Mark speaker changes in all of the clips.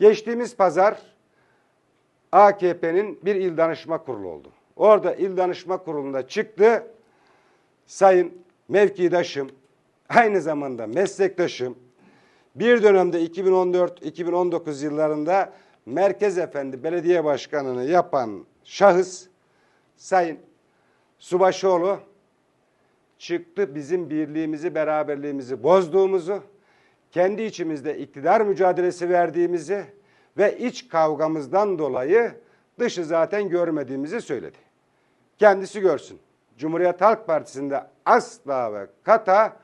Speaker 1: Geçtiğimiz pazar AKP'nin bir il danışma kurulu oldu. Orada il danışma kurulunda çıktı sayın mevkidaşım, aynı zamanda meslektaşım, bir dönemde 2014-2019 yıllarında Merkez Efendi Belediye Başkanı'nı yapan şahıs Sayın Subaşoğlu çıktı bizim birliğimizi, beraberliğimizi bozduğumuzu, kendi içimizde iktidar mücadelesi verdiğimizi ve iç kavgamızdan dolayı dışı zaten görmediğimizi söyledi. Kendisi görsün. Cumhuriyet Halk Partisi'nde asla ve kata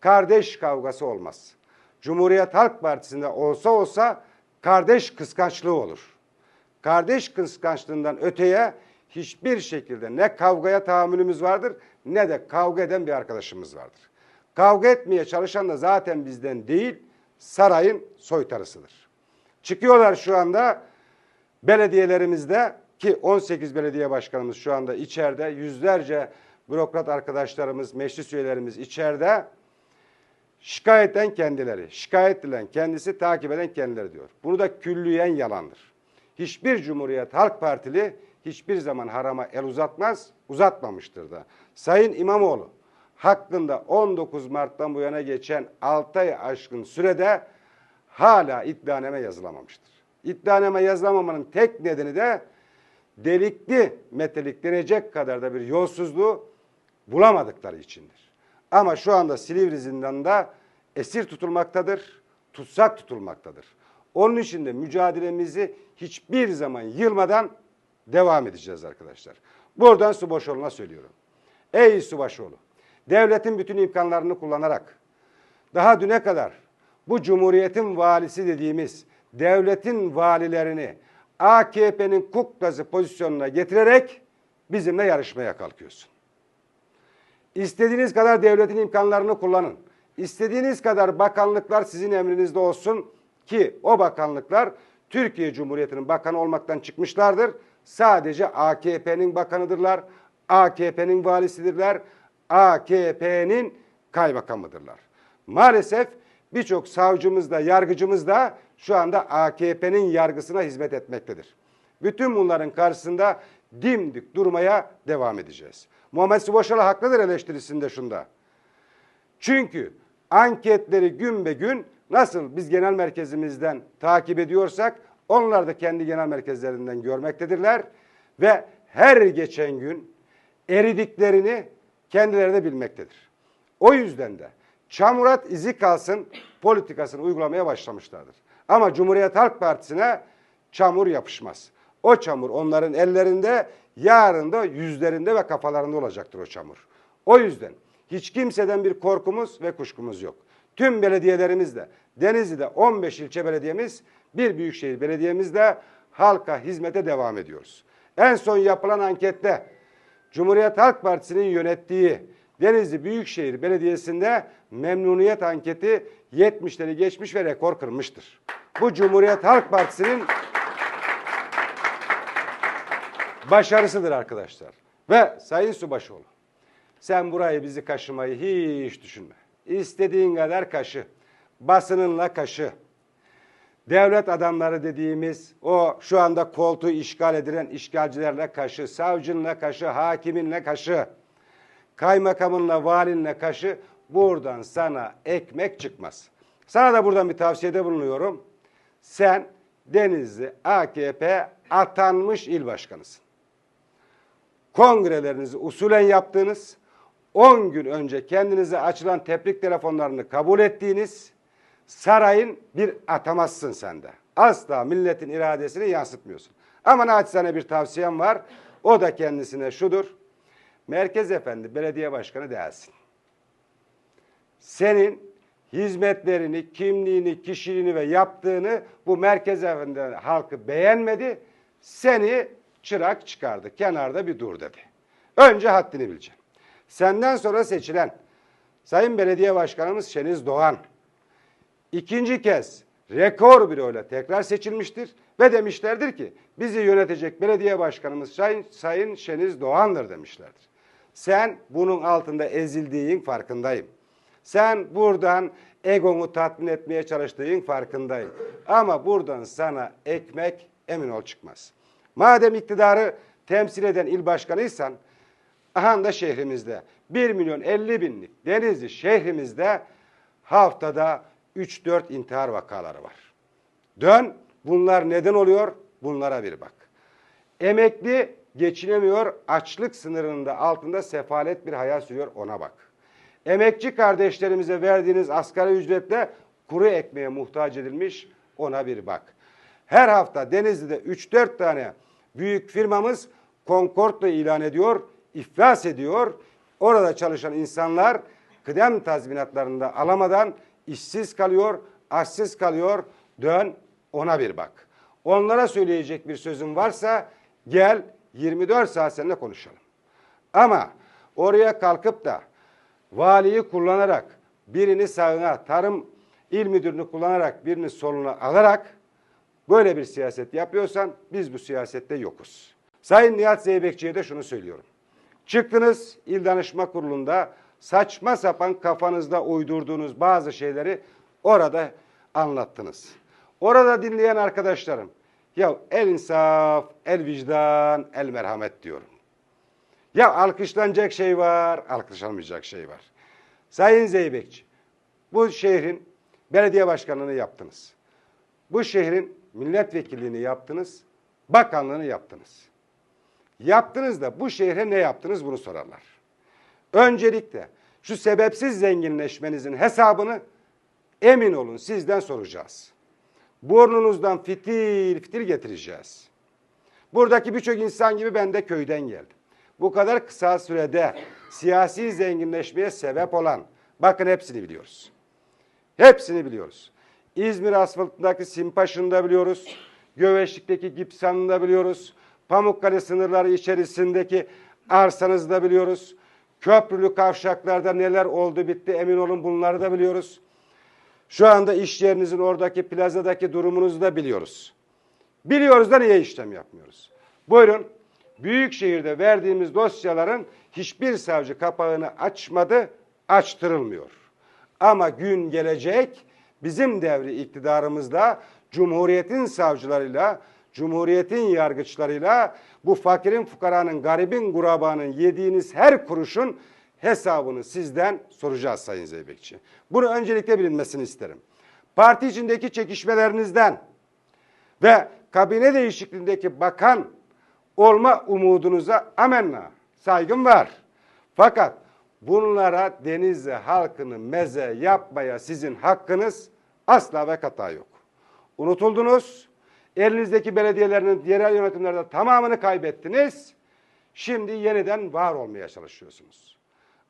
Speaker 1: kardeş kavgası olmaz. Cumhuriyet Halk Partisi'nde olsa olsa kardeş kıskançlığı olur. Kardeş kıskançlığından öteye hiçbir şekilde ne kavgaya tahammülümüz vardır ne de kavga eden bir arkadaşımız vardır. Kavga etmeye çalışan da zaten bizden değil, sarayın soytarısıdır. Çıkıyorlar şu anda belediyelerimizde ki 18 belediye başkanımız şu anda içeride, yüzlerce bürokrat arkadaşlarımız, meclis üyelerimiz içeride. Şikayetten kendileri, şikayet edilen kendisi, takip eden kendileri diyor. Bunu da külliyen yalandır. Hiçbir Cumhuriyet Halk Partili hiçbir zaman harama el uzatmaz, uzatmamıştır da. Sayın İmamoğlu hakkında 19 Mart'tan bu yana geçen 6 ay aşkın sürede hala iddianame yazılamamıştır. İddianame yazılamamanın tek nedeni de delikli metelik kadar da bir yolsuzluğu bulamadıkları içindir. Ama şu anda Silivri zindanında esir tutulmaktadır, tutsak tutulmaktadır. Onun için de mücadelemizi hiçbir zaman yılmadan devam edeceğiz arkadaşlar. Buradan Subaşoğlu'na söylüyorum. Ey Subaşoğlu, devletin bütün imkanlarını kullanarak daha düne kadar bu cumhuriyetin valisi dediğimiz devletin valilerini AKP'nin kuklası pozisyonuna getirerek bizimle yarışmaya kalkıyorsun. İstediğiniz kadar devletin imkanlarını kullanın. İstediğiniz kadar bakanlıklar sizin emrinizde olsun ki o bakanlıklar Türkiye Cumhuriyeti'nin bakanı olmaktan çıkmışlardır. Sadece AKP'nin bakanıdırlar, AKP'nin valisidirler, AKP'nin kaymakamıdırlar. Maalesef birçok savcımız da yargıcımız da şu anda AKP'nin yargısına hizmet etmektedir. Bütün bunların karşısında dimdik durmaya devam edeceğiz. Muhammed Subaşalı haklıdır eleştirisinde şunda. Çünkü anketleri gün be gün nasıl biz genel merkezimizden takip ediyorsak onlar da kendi genel merkezlerinden görmektedirler ve her geçen gün eridiklerini kendileri de bilmektedir. O yüzden de çamurat izi kalsın politikasını uygulamaya başlamışlardır. Ama Cumhuriyet Halk Partisi'ne çamur yapışmaz. O çamur onların ellerinde, yarın da yüzlerinde ve kafalarında olacaktır o çamur. O yüzden hiç kimseden bir korkumuz ve kuşkumuz yok. Tüm belediyelerimizde, Denizli'de 15 ilçe belediyemiz, bir büyükşehir belediyemizde halka hizmete devam ediyoruz. En son yapılan ankette Cumhuriyet Halk Partisi'nin yönettiği Denizli Büyükşehir Belediyesi'nde memnuniyet anketi 70'leri geçmiş ve rekor kırmıştır. Bu Cumhuriyet Halk Partisi'nin başarısıdır arkadaşlar. Ve Sayın Subaşoğlu, sen burayı bizi kaşımayı hiç düşünme. İstediğin kadar kaşı. Basınınla kaşı. Devlet adamları dediğimiz o şu anda koltuğu işgal edilen işgalcilerle kaşı, savcınla kaşı, hakiminle kaşı, kaymakamınla, valinle kaşı buradan sana ekmek çıkmaz. Sana da buradan bir tavsiyede bulunuyorum. Sen Denizli AKP atanmış il başkanısın kongrelerinizi usulen yaptığınız, 10 gün önce kendinize açılan tebrik telefonlarını kabul ettiğiniz sarayın bir atamazsın sende. Asla milletin iradesini yansıtmıyorsun. Ama naçizane bir tavsiyem var. O da kendisine şudur. Merkez Efendi belediye başkanı değilsin. Senin hizmetlerini, kimliğini, kişiliğini ve yaptığını bu Merkez Efendi halkı beğenmedi. Seni çırak çıkardı. Kenarda bir dur dedi. Önce haddini bileceksin. Senden sonra seçilen Sayın Belediye Başkanımız Şeniz Doğan ikinci kez rekor bir oyla tekrar seçilmiştir ve demişlerdir ki bizi yönetecek belediye başkanımız Sayın, Sayın Şeniz Doğan'dır demişlerdir. Sen bunun altında ezildiğin farkındayım. Sen buradan egonu tatmin etmeye çalıştığın farkındayım. Ama buradan sana ekmek emin ol çıkmaz. Madem iktidarı temsil eden il başkanıysan, aha da şehrimizde 1 milyon 50 binlik Denizli şehrimizde haftada 3-4 intihar vakaları var. Dön, bunlar neden oluyor? Bunlara bir bak. Emekli geçinemiyor, açlık sınırında altında sefalet bir hayat sürüyor ona bak. Emekçi kardeşlerimize verdiğiniz asgari ücretle kuru ekmeğe muhtaç edilmiş ona bir bak. Her hafta Denizli'de 3-4 tane büyük firmamız Concord'la ilan ediyor, iflas ediyor. Orada çalışan insanlar kıdem tazminatlarını da alamadan işsiz kalıyor, açsız kalıyor. Dön ona bir bak. Onlara söyleyecek bir sözün varsa gel 24 saat seninle konuşalım. Ama oraya kalkıp da valiyi kullanarak birini sağına, tarım il müdürünü kullanarak birini soluna alarak böyle bir siyaset yapıyorsan biz bu siyasette yokuz. Sayın Nihat Zeybekçi'ye de şunu söylüyorum. Çıktınız il danışma kurulunda saçma sapan kafanızda uydurduğunuz bazı şeyleri orada anlattınız. Orada dinleyen arkadaşlarım ya el insaf, el vicdan, el merhamet diyorum. Ya alkışlanacak şey var, alkışlanmayacak şey var. Sayın Zeybekçi, bu şehrin belediye başkanlığını yaptınız. Bu şehrin milletvekilliğini yaptınız, bakanlığını yaptınız. Yaptınız da bu şehre ne yaptınız bunu sorarlar. Öncelikle şu sebepsiz zenginleşmenizin hesabını emin olun sizden soracağız. Burnunuzdan fitil fitil getireceğiz. Buradaki birçok insan gibi ben de köyden geldim. Bu kadar kısa sürede siyasi zenginleşmeye sebep olan, bakın hepsini biliyoruz. Hepsini biliyoruz. İzmir asfaltındaki Simpaş'ını da biliyoruz. Göveşlik'teki Gipsan'ını da biliyoruz. Pamukkale sınırları içerisindeki arsanızı da biliyoruz. Köprülü kavşaklarda neler oldu bitti emin olun bunları da biliyoruz. Şu anda iş yerinizin oradaki plazadaki durumunuzu da biliyoruz. Biliyoruz da niye işlem yapmıyoruz? Buyurun. Büyükşehir'de verdiğimiz dosyaların hiçbir savcı kapağını açmadı, açtırılmıyor. Ama gün gelecek bizim devri iktidarımızda Cumhuriyet'in savcılarıyla, Cumhuriyet'in yargıçlarıyla bu fakirin, fukaranın, garibin, gurabanın yediğiniz her kuruşun hesabını sizden soracağız Sayın Zeybekçi. Bunu öncelikle bilinmesini isterim. Parti içindeki çekişmelerinizden ve kabine değişikliğindeki bakan olma umudunuza amenna saygım var. Fakat bunlara Denizli halkını meze yapmaya sizin hakkınız asla ve kata yok. Unutuldunuz. Elinizdeki belediyelerin yerel yönetimlerde tamamını kaybettiniz. Şimdi yeniden var olmaya çalışıyorsunuz.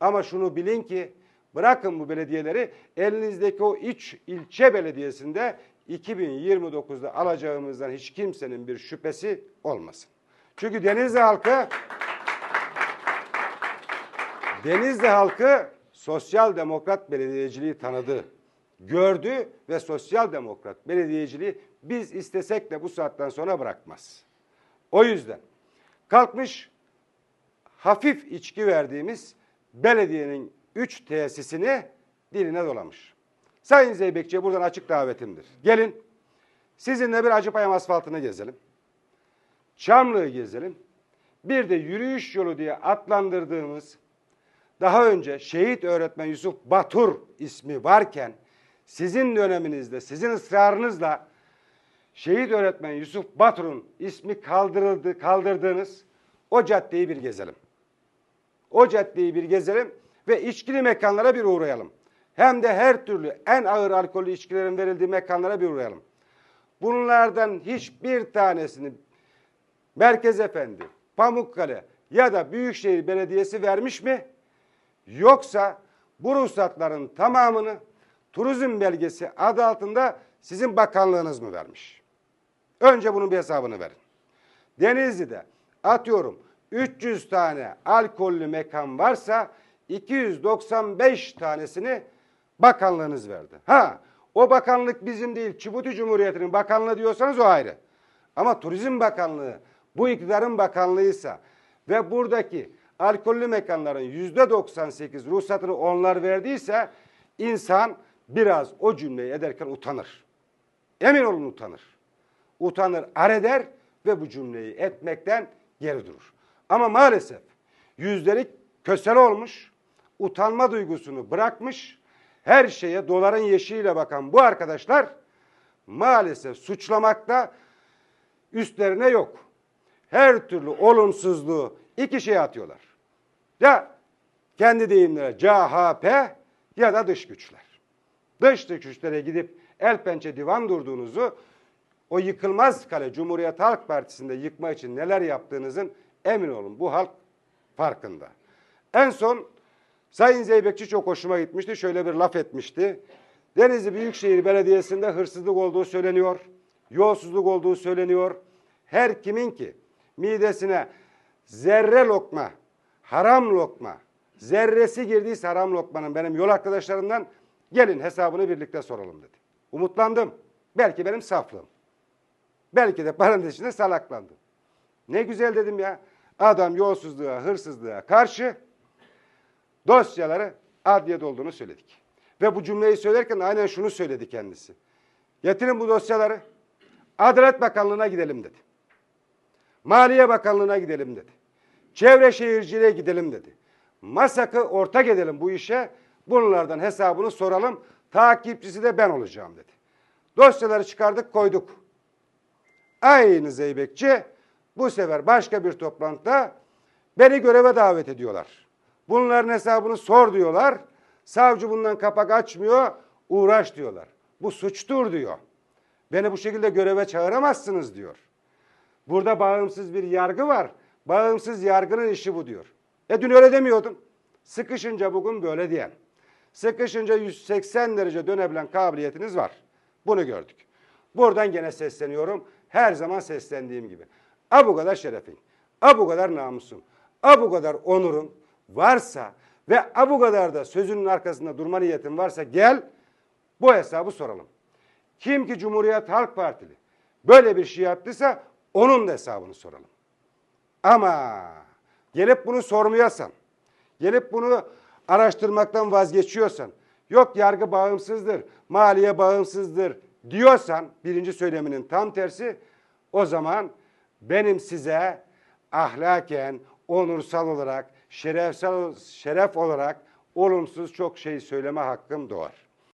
Speaker 1: Ama şunu bilin ki bırakın bu belediyeleri elinizdeki o iç ilçe belediyesinde 2029'da alacağımızdan hiç kimsenin bir şüphesi olmasın. Çünkü Denizli halkı Denizli halkı sosyal demokrat belediyeciliği tanıdı, gördü ve sosyal demokrat belediyeciliği biz istesek de bu saatten sonra bırakmaz. O yüzden kalkmış hafif içki verdiğimiz belediyenin üç tesisini diline dolamış. Sayın Zeybekçi'ye buradan açık davetimdir. Gelin sizinle bir Acıpayam asfaltını gezelim. Çamlı'yı gezelim. Bir de yürüyüş yolu diye adlandırdığımız daha önce şehit öğretmen Yusuf Batur ismi varken sizin döneminizde, sizin ısrarınızla şehit öğretmen Yusuf Batur'un ismi kaldırıldı, kaldırdığınız o caddeyi bir gezelim. O caddeyi bir gezelim ve içkili mekanlara bir uğrayalım. Hem de her türlü en ağır alkollü içkilerin verildiği mekanlara bir uğrayalım. Bunlardan hiçbir tanesini Merkez Efendi, Pamukkale ya da Büyükşehir Belediyesi vermiş mi? Yoksa bu ruhsatların tamamını turizm belgesi adı altında sizin bakanlığınız mı vermiş? Önce bunun bir hesabını verin. Denizli'de atıyorum 300 tane alkollü mekan varsa 295 tanesini bakanlığınız verdi. Ha o bakanlık bizim değil Çibuti Cumhuriyeti'nin bakanlığı diyorsanız o ayrı. Ama Turizm Bakanlığı bu iktidarın bakanlığıysa ve buradaki alkollü mekanların yüzde 98 ruhsatını onlar verdiyse insan biraz o cümleyi ederken utanır. Emin olun utanır. Utanır, ar eder ve bu cümleyi etmekten geri durur. Ama maalesef yüzleri kösel olmuş, utanma duygusunu bırakmış, her şeye doların yeşiğiyle bakan bu arkadaşlar maalesef suçlamakta üstlerine yok. Her türlü olumsuzluğu iki şeye atıyorlar. Ya kendi deyimlere CHP ya da dış güçler. Dış güçlere gidip el pençe divan durduğunuzu o yıkılmaz kale Cumhuriyet Halk Partisi'nde yıkma için neler yaptığınızın emin olun bu halk farkında. En son Sayın Zeybekçi çok hoşuma gitmişti. Şöyle bir laf etmişti. Denizli Büyükşehir Belediyesi'nde hırsızlık olduğu söyleniyor. Yolsuzluk olduğu söyleniyor. Her kimin ki midesine zerre lokma, haram lokma, zerresi girdiyse haram lokmanın benim yol arkadaşlarımdan gelin hesabını birlikte soralım dedi. Umutlandım. Belki benim saflığım. Belki de parantez içinde salaklandım. Ne güzel dedim ya. Adam yolsuzluğa, hırsızlığa karşı dosyaları adliyede olduğunu söyledik. Ve bu cümleyi söylerken aynen şunu söyledi kendisi. Getirin bu dosyaları. Adalet Bakanlığı'na gidelim dedi. Maliye Bakanlığı'na gidelim dedi. Çevre Şehirciliğe gidelim dedi. Masak'ı ortak edelim bu işe. Bunlardan hesabını soralım. Takipçisi de ben olacağım dedi. Dosyaları çıkardık koyduk. Aynı Zeybekçi bu sefer başka bir toplantıda beni göreve davet ediyorlar. Bunların hesabını sor diyorlar. Savcı bundan kapak açmıyor, uğraş diyorlar. Bu suçtur diyor. Beni bu şekilde göreve çağıramazsınız diyor. Burada bağımsız bir yargı var. Bağımsız yargının işi bu diyor. E dün öyle demiyordum. Sıkışınca bugün böyle diyen. Sıkışınca 180 derece dönebilen kabiliyetiniz var. Bunu gördük. Buradan gene sesleniyorum. Her zaman seslendiğim gibi. A bu kadar şerefin, a bu kadar namusun, a bu kadar onurun varsa ve a bu kadar da sözünün arkasında durma niyetin varsa gel bu hesabı soralım. Kim ki Cumhuriyet Halk Partili böyle bir şey yaptıysa onun da hesabını soralım. Ama gelip bunu sormuyorsan, gelip bunu araştırmaktan vazgeçiyorsan, yok yargı bağımsızdır, maliye bağımsızdır diyorsan, birinci söyleminin tam tersi, o zaman benim size ahlaken, onursal olarak, şerefsel şeref olarak olumsuz çok şey söyleme hakkım doğar.